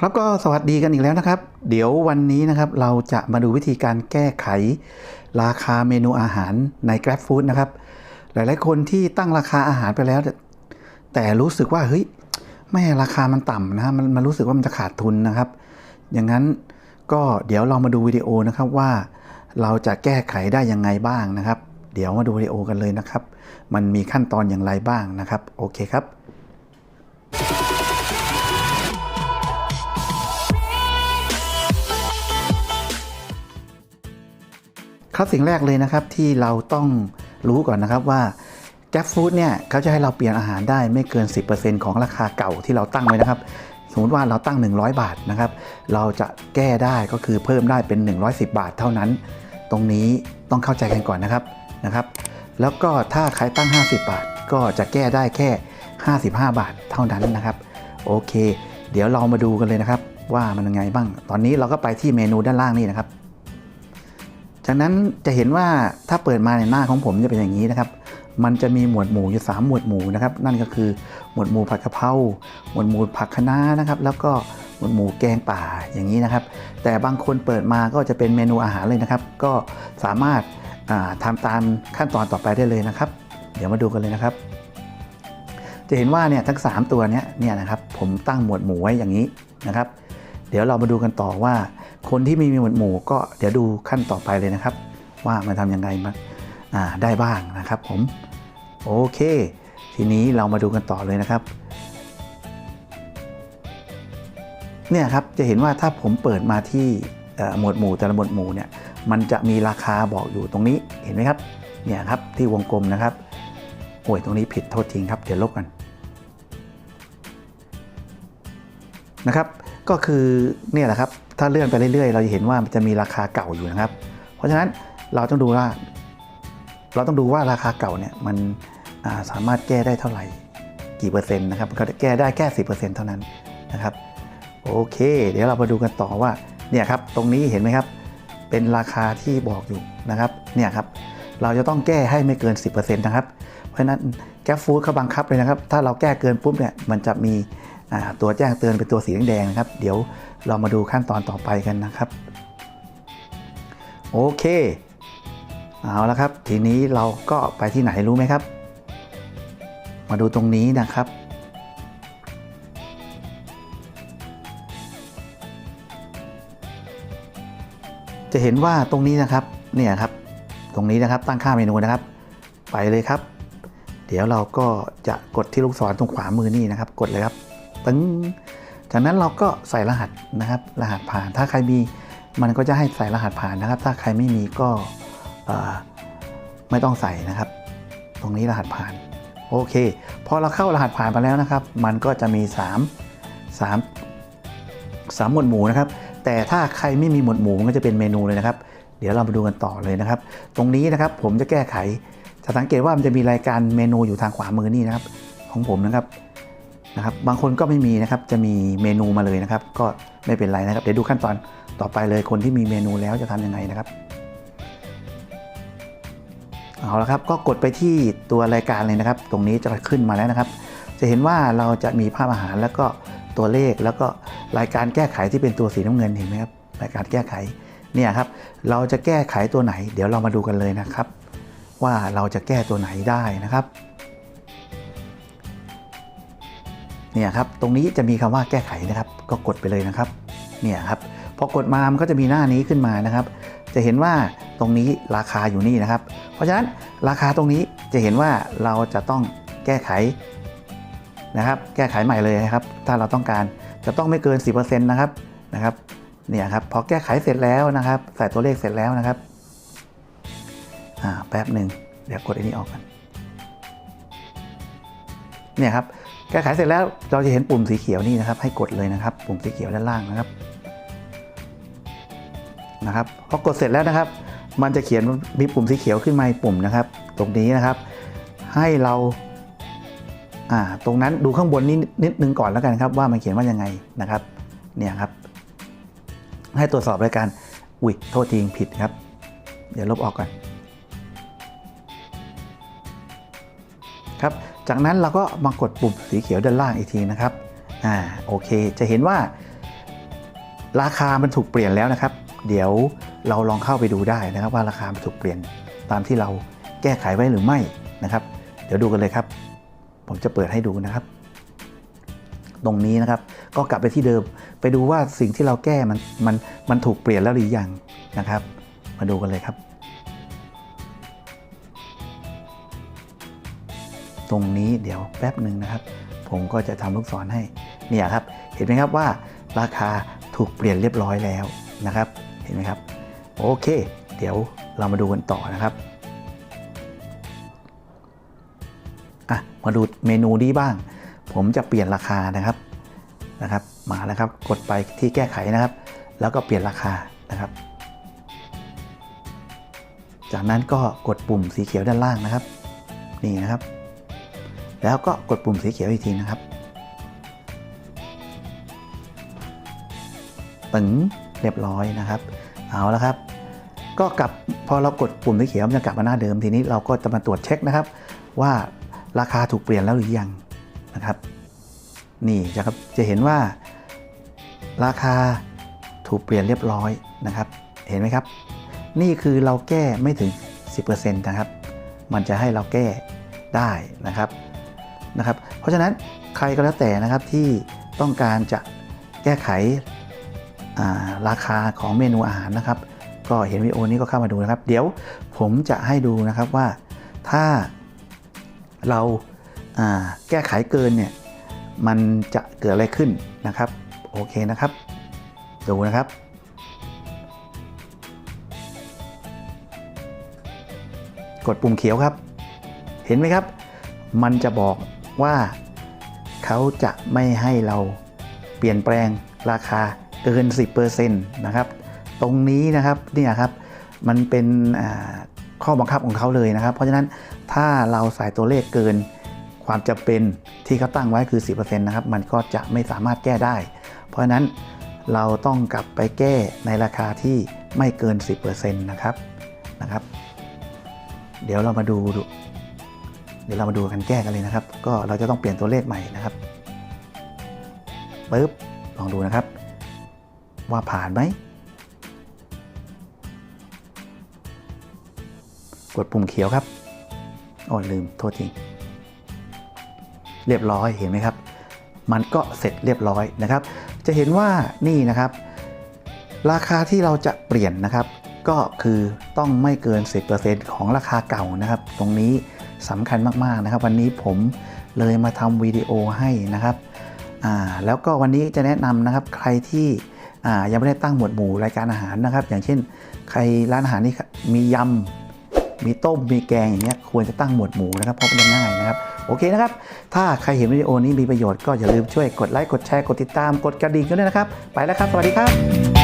ครับก็สวัสดีกันอีกแล้วนะครับ เดี๋ยววันนี้นะครับเราจะมาดูวิธีการแก้ไข ราคาเมนูอาหารใน Grab Food นะครับ หลายๆ คนที่ตั้งราคาอาหารไปแล้ว แต่รู้สึกว่าเฮ้ยแม่ราคามันต่ำนะมันมันรู้สึกว่ามันจะขาดทุนนะครับ อย่างนั้นก็เดี๋ยวเรามาดูวิดีโอนะครับว่า เราจะแก้ไขได้ยังไงบ้างนะครับ เดี๋ยวมาดูวิดีโอกันเลยนะครับ มันมีขั้นตอนอย่างไรบ้างนะครับ โอเคครับ ครับสิ่งแรกเลยนะครับที่เราต้องรู้ก่อนนะครับว่า g a p Food เนี่ยเขาจะให้เราเปลี่ยนอาหารได้ไม่เกิน 10%ของราคาเก่าที่เราตั้งไว้นะครับ สมมติว่าเราตั้ง 100 บาทนะครับ เราจะแก้ได้ก็คือเพิ่มได้เป็น 110 บาทเท่านั้น ตรงนี้ต้องเข้าใจกันก่อนนะครับนะครับ แล้วก็ถ้าใครตั้ง 50 บาท ก็จะแก้ได้แค่ 55 บาทเท่านั้นนะครับ โอเค เดี๋ยวเรามาดูกันเลยนะครับ ว่ามันยังไงบ้าง ตอนนี้เราก็ไปที่เมนูด้านล่างนี่นะครับ จากนั้นจะเห็นว่าถ้าเปิดมาในหน้าของผมจะเป็นอย่างนี้นะครับ มันจะมีหมวดหมู่อยู่ 3 หมวดหมู่นะครับ นั่นก็คือหมวดหมู่ผัดกะเพรา หมวดหมู่ผักคะน้านะครับ แล้วก็หมวดหมู่แกงป่าอย่างนี้นะครับ แต่บางคนเปิดมาก็จะเป็นเมนูอาหารเลยนะครับ ก็สามารถาทำตามขั้นตอนต่อไปได้เลยนะครับ เดี๋ยวมาดูกันเลยนะครับ จะเห็นว่าเนี่ยทั้ง 3 ตัวเนี้ยเนี่ยนะครับผมตั้งหมวดหมู่ไว้อย่างนี้นะครับ เดี๋ยวเรามาดูกันต่อว่า คนที่ไมมีหมวดหมู่ก็เดี๋ยวดูขั้นต่อไปเลยนะครับ ว่ามันทำยังไงมาอ่าได้บ้างนะครับผมโอเค ทีนี้เรามาดูกันต่อเลยนะครับเนี่ยครับจะเห็นว่าถ้าผมเปิดมาที่หมวดหมู่แต่ละหมวดหมู่เนี่ยมันจะมีราคาบอกอยู่ตรงนี้เห็นไหมครับเนี่ยครับที่วงกลมนะครับโอ้ยตรงนี้ผิดโทษจริงครับเดี๋ยวลบกันนะครับ ก็คือเนี่ยแหละครับ ถ้าเลื่อนไปเรื่อยๆ เราจะเห็นว่ามันจะมีราคาเก่าอยู่นะครับ เพราะฉะนั้นเราต้องดูว่า เราต้องดูว่าราคาเก่าเนี่ยมันาสามารถแก้ได้เท่าไหร่กี่เปอร์เซ็นต์นะครับก็แก้ได้แค่สิเท่านั้นนะครับโอเค เดี๋ยวเรามาดูกันต่อว่าเนี่ยครับตรงนี้เห็นไหมครับ เป็นราคาที่บอกอยู่นะครับเนี่ยครับเราจะต้องแก้ให้ไม่เกิน 10%นะครับ เพราะฉะนั้นแก๊ฟู้ดเขาบังคับเลยนะครับ ถ้าเราแก้เกินปุ๊บเนี่ยมันจะมีตัวแจ้งเตือนเป็นตัวสีแดงนะครับ เดี๋ยว เรามาดูขั้นตอนต่อไปกันนะครับ โอเค เอาละครับ ทีนี้เราก็ไปที่ไหนรู้ไหมครับ มาดูตรงนี้นะครับ จะเห็นว่าตรงนี้นะครับเนี่ยครับ ตรงนี้นะครับตั้งค่าเมนูนะครับ ไปเลยครับ เดี๋ยวเราก็จะกดที่ลูกศรตรงขวามือนี่นะครับ กดเลยครับตึ้ง จากนั้นเราก็ใส่รหัสนะครับ รหัสผ่าน ถ้าใครมีมันก็จะให้ใส่รหัสผ่านนะครับ ถ้าใครไม่มีก็ไม่ต้องใส่นะครับ ตรงนี้รหัสผ่านโอเคพอเราเข้ารหัสผ่านมาแล้วนะครับ มันก็จะมี 3 3 3 หมวดหมู่นะครับ แต่ถ้าใครไม่มีหมวดหมู่มันก็จะเป็นเมนูเลยนะครับ เดี๋ยวเรามาดูกันต่อเลยนะครับ ตรงนี้นะครับผมจะแก้ไขจะสังเกตว่ามันจะมีรายการเมนูอยู่ทางขวามือนี่นะครับ ของผมนะครับ นะครับบางคนก็ไม่มีนะครับจะมีเมนูมาเลยนะครับ ก็ไม่เป็นไรนะครับเดี๋ยวดูขั้นตอนต่อไปเลยคนที่มีเมนูแล้วจะทำยังไงนะครับเอาละครับก็กดไปที่ตัวรายการเลยนะครับ ตรงนี้จะขึ้นมาแล้วนะครับ จะเห็นว่าเราจะมีภาพอาหารแล้วก็ตัวเลขแล้วก็รายการแก้ไขที่เป็นตัวสีน้ำเงินเห็นไหมครับรายการแก้ไขเนี่ยครับเราจะแก้ไขตัวไหน เดี๋ยวเรามาดูกันเลยนะครับ ว่าเราจะแก้ตัวไหนได้นะครับ เนี่ยครับตรงนี้จะมีคำว่าแก้ไขนะครับ ก็กดไปเลยนะครับเนี่ยครับพอกดมามันก็จะมีหน้านี้ขึ้นมานะครับ จะเห็นว่าตรงนี้ราคาอยู่นี่นะครับ เพราะฉะนั้นราคาตรงนี้จะเห็นว่าเราจะต้องแก้ไขนะครับ แก้ไขใหม่เลยนะครับ ถ้าเราต้องการจะต้องไม่เกิน 10%นะครับนะครับเนี่ยครับพอแก้ไขเสร็จแล้วนะครับ ใส่ตัวเลขเสร็จแล้วนะครับอ่าแป๊บหนึ่งเดี๋ยวกดอันนี้ออกกันเนี่ยครับ แก้ไขเสร็จแล้วเราจะเห็นปุ่มสีเขียวนี่นะครับ ให้กดเลยนะครับ ปุ่มสีเขียวด้านล่างนะครับนะครับพอกดเสร็จแล้วนะครับ มันจะเขียนมีปุ่มสีเขียวขึ้นมาปุ่มนะครับ ตรงนี้นะครับ ให้เราอ่าตรงนั้นดูข้างบนนี้นิดนึงก่อนแล้วกันครับ ว่ามันเขียนว่ายังไงนะครับ เนี่ยครับ ให้ตรวจสอบรายการอุ้ยโทษทีผิดครับ เดี๋ยวลบออกก่อนครับ จากนั้นเราก็มากดปุ่มสีเขียวด้านล่างอีกทีนะครับ อ่า โอเค จะเห็นว่า ราคามันถูกเปลี่ยนแล้วนะครับ เดี๋ยวเราลองเข้าไปดูได้นะครับ ว่าราคามันถูกเปลี่ยนตามที่เราแก้ไขไว้หรือไม่นะครับ เดี๋ยวดูกันเลยครับ ผมจะเปิดให้ดูนะครับ ตรงนี้นะครับ ก็กลับไปที่เดิม ไปดูว่าสิ่งที่เราแก้มันมันมันถูกเปลี่ยนแล้วหรือยังนะครับ มาดูกันเลยครับ ตรงนี้เดี๋ยวแป๊บหนึ่งนะครับ ผมก็จะทำลูกศรให้เนี่ยครับ เห็นไหมครับว่าราคาถูกเปลี่ยนเรียบร้อยแล้วนะครับ เห็นไหมครับ โอเค เดี๋ยวเรามาดูกันต่อนะครับอะมาดูเมนูนี้บ้าง ผมจะเปลี่ยนราคานะครับนะครับ มาแล้วครับกดไปที่แก้ไขนะครับ แล้วก็เปลี่ยนราคานะครับ จากนั้นก็กดปุ่มสีเขียวด้านล่างนะครับ นี่นะครับ แล้วก็กดปุ่มสีเขียวอีกทีนะครับปึ๋งเรียบร้อยนะครับ เอาแล้วครับ ก็กลับพอเรากดปุ่มสีเขียวมันจะกลับมาหน้าเดิมทีนี้เราก็จะมาตรวจเช็คนะครับ ว่าราคาถูกเปลี่ยนแล้วหรือยังนะครับ นี่จะครับจะเห็นว่า ราคาถูกเปลี่ยนเรียบร้อยนะครับ เห็นไหมครับ นี่คือเราแก้ไม่ถึง 10%นะครับ มันจะให้เราแก้ได้นะครับ นะครับ เพราะฉะนั้นใครก็แล้วแต่นะครับที่ต้องการจะแก้ไขาราคาของเมนูอาหารนะครับ ก็เห็นวิดีโอนี้ก็เข้ามาดูนะครับ เดี๋ยวผมจะให้ดูนะครับว่าถ้าเราาแก้ไขเกินเนี่ยมันจะเกิดอะไรขึ้นนะครับ โอเคนะครับ ดูนะครับกดปุ่มเขียวครับ เห็นไหมครับ มันจะบอก ว่าเขาจะไม่ให้เราเปลี่ยนแปลงราคาเกิน 10%นะครับ ตรงนี้นะครับเนี่ยครับมันเป็นข้อบังคับของเขาเลยนะครับ เพราะฉะนั้นถ้าเราใส่ตัวเลขเกินความจำเป็นที่เขาตั้งไว้คือ 10%นะครับ มันก็จะไม่สามารถแก้ได้ เพราะฉะนั้นเราต้องกลับไปแก้ในราคาที่ไม่เกิน 10%นะครับนะครับ เดี๋ยวเรามาดูดู เดี๋ยวเรามาดูกันแก้กันเลยนะครับ ก็เราจะต้องเปลี่ยนตัวเลขใหม่นะครับปึ๊บลองดูนะครับ ว่าผ่านไหมกดปุ่มเขียวครับอ้ยลืมโทษทีเรียบร้อยเห็นไหมครับ มันก็เสร็จเรียบร้อยนะครับ จะเห็นว่านี่นะครับ ราคาที่เราจะเปลี่ยนนะครับ ก็คือต้องไม่เกิน 10%ของราคาเก่านะครับ ตรงนี้ สำคัญมากๆนะครับ วันนี้ผมเลยมาทำวิดีโอให้นะครับแล้วก็วันนี้จะแนะนำนะครับใครที่ยังไม่ได้ตั้งหมวดหมู่รายการอาหารนะครับ อย่างเช่น ใครร้านอาหารนี่มียำมีต้มมีแกงอย่างเงี้ยควรจะตั้งหมวดหมู่นะครับเพราะมันง่ายนะครับโอเคนะครับ ถ้าใครเห็นวิดีโอนี้มีประโยชน์ก็อย่าลืมช่วยกดไลค์กดแชร์กดติดตามกดกระดิ่งกันด้วยนะครับ ไปแล้วครับ สวัสดีครับ